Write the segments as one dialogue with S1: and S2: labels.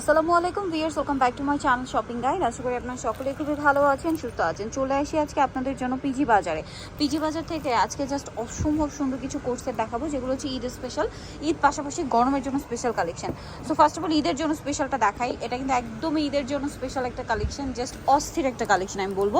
S1: আসসালামু আলাইকুম viewers welcome back to my channel shopping guide. আশা করি আপনারা সকলে খুবই ভালো আছেন, সুস্থ আছেন। চলে আসি আজকে আপনাদের জন্য পিজি বাজারে। পিজি বাজার থেকে আজকে জাস্ট অসম্ভব সুন্দর কিছু কোর্সের দেখাবো, যেগুলো হচ্ছে ঈদ স্পেশাল ঈদ পাশাপাশি গরমের জন্য special collection so first of all ঈদের জন্য স্পেশালটা দেখাই। এটা কিন্তু একদমই ঈদের জন্য স্পেশাল একটা কালেকশন জাস্ট অস্থির একটা কালেকশন আমি বলব।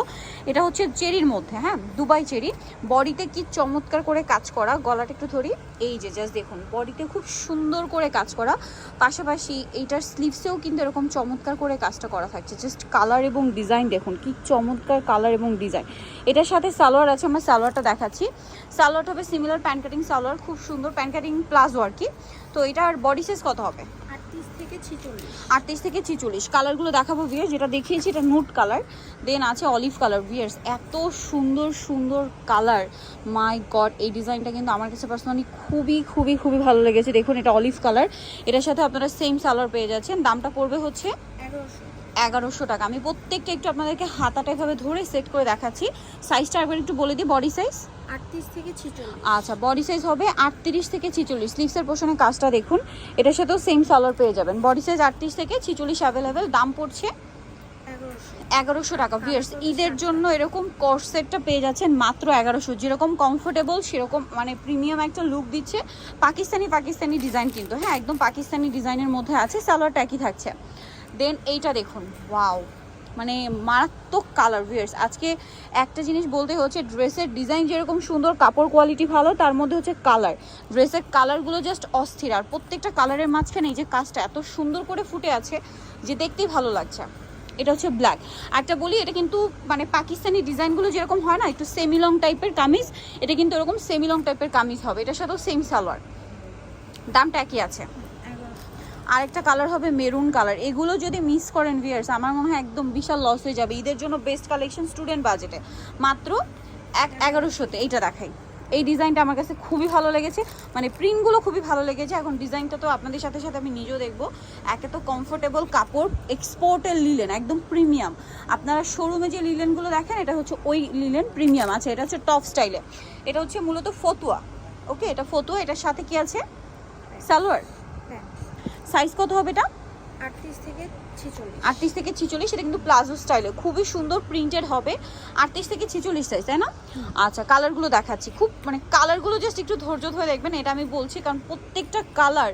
S1: এটা হচ্ছে চেরির মধ্যে হ্যাঁ? Dubai cherry. বডিতে কি চমৎকার করে কাজ করা, গলাটা একটু ধরি। এই যে জাস্ট দেখুন, বডিতে খুব সুন্দর করে কাজ করা। পাশাপাশি এইটার স্লিভসেও কিন্তু এরকম চমৎকার করে কাজটা করা থাকছে। জাস্ট কালার এবং ডিজাইন দেখুন, কি চমৎকার কালার এবং ডিজাইন এটার সাথে সালোয়ার আছে, আমার সালোয়ারটা দেখাচ্ছি। সালোয়ারটা হবে সিমিলার প্যান্ট কাটিং সালোয়ার, খুব সুন্দর প্যান্ট কাটিং প্লাজো আর কি তো এটার বডি সাইজ কত হবে?
S2: আটত্রিশ থেকে ছিচল্লিশ।
S1: কালারগুলো দেখাবো ভিয়ার্স যেটা দেখিয়েছি এটা নুট কালার দেন আছে অলিভ কালার ভিয়ার্স এত সুন্দর সুন্দর কালার মাই গড এই ডিজাইনটা কিন্তু আমার কাছে পার্সোনালি খুবই খুবই খুবই ভালো লেগেছে। দেখুন এটা অলিভ কালার এটার সাথে আপনারা সেম সালোয়ার পেয়ে যাচ্ছেন। দামটা পড়বে হচ্ছে
S2: এগারোশো।
S1: টাকা। আমি প্রত্যেকটা একটু আপনাদেরকে হাতাটা এভাবে ধরে সেট করে দেখাচ্ছি। সাইজটা একবার একটু বলে দিই বডি সাইজ আচ্ছা বডি সাইজ হবে আটত্রিশ থেকে ছিচল্লিশ। স্লিভসের পোষণে কাজটা দেখুন এটার সাথেও সেম সালোয়ার পেয়ে যাবেন। বডি সাইজ আটত্রিশ থেকে ছিচল্লিশ অ্যাভেলেবেল দাম পড়ছে
S2: এগারোশো।
S1: টাকা। ভিয়ার্স ঈদের জন্য এরকম কর্সেটটা পেয়ে যাচ্ছেন মাত্র এগারোশো। যেরকম কমফোর্টেবল সেরকম মানে প্রিমিয়াম একটা লুক দিচ্ছে। পাকিস্তানি পাকিস্তানি ডিজাইন কিন্তু হ্যাঁ একদম পাকিস্তানি ডিজাইনের মধ্যে আছে সালোয়ারটা একই থাকছে। দেন এইটা দেখুন ওয়াও মানে মারাত্মক কালার ভিয়ার্স আজকে একটা জিনিস বলতে হচ্ছে ড্রেসের ডিজাইন যেরকম সুন্দর, কাপড় কোয়ালিটি ভালো, তার মধ্যে হচ্ছে কালার ড্রেসের কালারগুলো জাস্ট অস্থির, আর প্রত্যেকটা কালারের মাঝখানে এই যে কাজটা এত সুন্দর করে ফুটে আছে যে দেখতেই ভালো লাগছে। এটা হচ্ছে ব্ল্যাক একটা বলি, এটা কিন্তু মানে পাকিস্তানি ডিজাইনগুলো যেরকম হয় না, একটু সেমি লং টাইপের কামিজ, এটা কিন্তু এরকম সেমি লং টাইপের কামিজ হবে। এটার সাথেও সেম সালোয়ার। দামটা একই আছে। আরেকটা কালার হবে মেরুন কালার এগুলো যদি মিস করেন ভিয়ার্স আমার মনে হয় একদম বিশাল লস হয়ে যাবে। ঈদের জন্য বেস্ট কালেকশন স্টুডেন্ট বাজেটে মাত্র এক এগারোশোতে এইটা দেখাই। এই ডিজাইনটা আমার কাছে খুবই ভালো লেগেছে। মানে প্রিন্টগুলো খুবই ভালো লেগেছে। এখন ডিজাইনটা তো আপনাদের সাথে সাথে আমি নিজেও দেখব। একটা তো কমফোর্টেবল কাপড় এক্সপোর্টের লিলেন একদম প্রিমিয়াম আপনারা শোরুমে যে লিলেনগুলো দেখেন, এটা হচ্ছে ওই লিলেন প্রিমিয়াম আছে। এটা হচ্ছে টপ স্টাইলে এটা হচ্ছে মূলত ফতুয়া। ওকে এটা ফতুয়া, এটার সাথে কি আছে? সালোয়ার। সাইজ কত হবে এটা?
S2: আটত্রিশ থেকে ছিচল্লিশ।
S1: আটত্রিশ থেকে ছিচল্লিশ এটা কিন্তু প্লাজো স্টাইলে খুবই সুন্দর প্রিন্টেড হবে। আটত্রিশ থেকে ছিচল্লিশ সাইজ তাই না? আচ্ছা কালারগুলো দেখাচ্ছি। খুব মানে কালারগুলো জাস্ট একটু ধৈর্য ধরে দেখবেন এটা আমি বলছি কারণ প্রত্যেকটা colour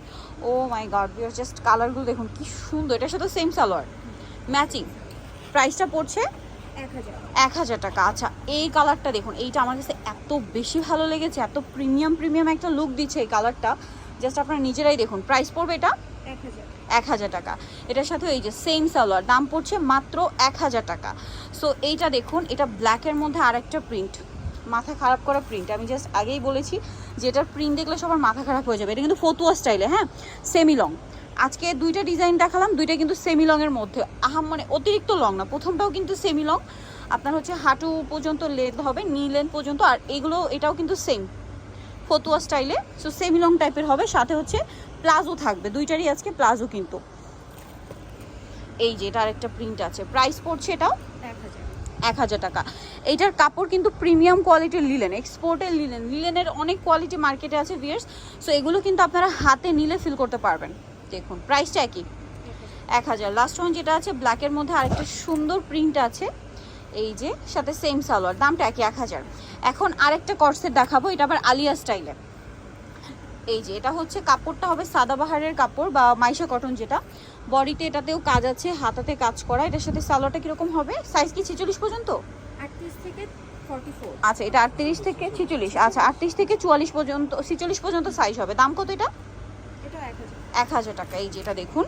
S1: oh my god beer just কালারগুলো দেখুন কি সুন্দর। এটার সাথে সেম সালোয়ার ম্যাচিং প্রাইসটা পড়ছে?
S2: এক হাজার।
S1: এক হাজার টাকা। আচ্ছা এই কালারটা দেখুন এইটা আমার কাছে এত বেশি ভালো লেগেছে এত প্রিমিয়াম প্রিমিয়াম একটা লুক দিচ্ছে এই কালারটা জাস্ট আপনারা নিজেরাই দেখুন প্রাইস পড়বে এটা
S2: এক হাজার।
S1: এক হাজার টাকা। এটার সাথে এই যে সেম সালোয়ার দাম পড়ছে মাত্র এক হাজার টাকা। সো এইটা দেখুন এটা ব্ল্যাকের মধ্যে আরেকটা প্রিন্ট মাথা খারাপ করা প্রিন্ট আমি জাস্ট আগেই বলেছি যে এটার প্রিন্ট দেখলে সবার মাথা খারাপ হয়ে যাবে। এটা কিন্তু ফতুয়া স্টাইলে হ্যাঁ? সেমি লং আজকে দুইটা ডিজাইন দেখালাম দুইটা কিন্তু সেমি লংয়ের মধ্যে। আহাম মানে অতিরিক্ত লং না প্রথমটাও কিন্তু সেমি লং আপনার হচ্ছে হাঁটু পর্যন্ত লেন্থ হবে নি লেন্থ পর্যন্ত আর এগুলো এটাও কিন্তু সেম ফতুয়া স্টাইলে সো সেমি লং টাইপের হবে সাথে হচ্ছে প্লাজো থাকবে দুইটারই আজকে প্লাজো কিন্তু। এই যে এটা আরেকটা প্রিন্ট আছে প্রাইস পড়ছে এটাও?
S2: এক হাজার।
S1: টাকা। এইটার কাপড় কিন্তু প্রিমিয়াম কোয়ালিটির লিলেন এক্সপোর্টের লিলেন লিলেনের অনেক কোয়ালিটি মার্কেটে আছে ভিয়ার্স সো এগুলো কিন্তু আপনারা হাতে নিলে ফিল করতে পারবেন। দেখুন প্রাইসটা একই। এক হাজার। লাস্ট ওয়ান যেটা আছে ব্ল্যাকের মধ্যে আরেকটা সুন্দর প্রিন্ট আছে। এই যে সাথে সেম সালোয়ার দামটা একই এক হাজার। এখন আরেকটা কর্সেট দেখাবো এটা আবার আলিয়া স্টাইলে এই যে এটা হচ্ছে কাপড়টা হবে সাদাবাহারের কাপড় বা মাইশা কটন যেটা। বডিতে এটাতেও কাজ আছে হাতাতে কাজ করা। এটার সাথে সালোয়ারটা কীরকম হবে? সাইজ কি ছেচল্লিশ পর্যন্ত?
S2: আটত্রিশ থেকে
S1: আচ্ছা এটা আটত্রিশ থেকে ছেচল্লিশ। আচ্ছা আটত্রিশ থেকে চুয়াল্লিশ পর্যন্ত ছেচল্লিশ পর্যন্ত সাইজ হবে। দাম কত এটা?
S2: এটা এক হাজার।
S1: এক হাজার টাকা। এই যে এটা দেখুন।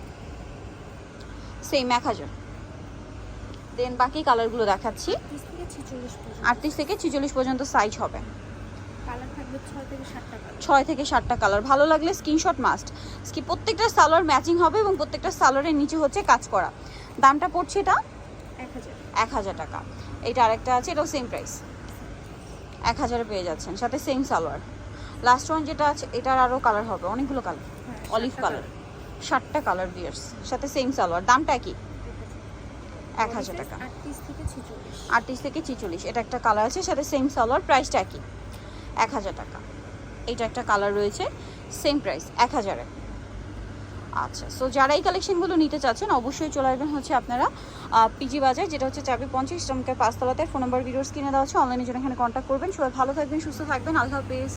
S1: সেম এক হাজার। দেন বাকি কালারগুলো দেখাচ্ছি।
S2: আটত্রিশ থেকে ছিচল্লিশ পর্যন্ত
S1: সাইজ হবে।
S2: ছয় থেকে সাতটা কালার।
S1: ভালো লাগলে স্ক্রিনশট মাস্ট প্রত্যেকটা সালোয়ার ম্যাচিং হবে এবং প্রত্যেকটা সালোয়ারের নিচে হচ্ছে কাজ করা। দামটা পড়ছে এটা?
S2: এক হাজার।
S1: টাকা। এটা আরেকটা আছে এটাও সেম প্রাইস এক হাজারে পেয়ে যাচ্ছেন সাথে সেম সালোয়ার লাস্ট ওয়ান যেটা আছে এটার আরও কালার হবে। অনেকগুলো কালার অলিভ কালার ষাটটা কালার বিয়ার্স সাথে সেম সালোয়ার দামটা কি? এক হাজার টাকা।
S2: আটত্রিশ থেকে ছিচল্লিশ।
S1: আটত্রিশ থেকে ছিচল্লিশ। এটা একটা কালার আছে সাথে সেম সালোয়ার প্রাইসটা একই। এক হাজার টাকা। এইটা একটা কালার রয়েছে সেম প্রাইস এক হাজারে। আচ্ছা সো যারা এই কালেকশনগুলো নিতে চাচ্ছেন অবশ্যই চলে আসবেন হচ্ছে আপনারা পিজি বাজার যেটা হচ্ছে চাবি পঞ্চাশ টমকে পাঁচতলাতে ফোন নাম্বার ভিডিওস কিনে দেওয়া হচ্ছে অনলাইনে জন্য এখানে কন্ট্যাক্ট করবেন। সবাই ভালো থাকবেন সুস্থ থাকবেন আল্লাহ হাফেজ।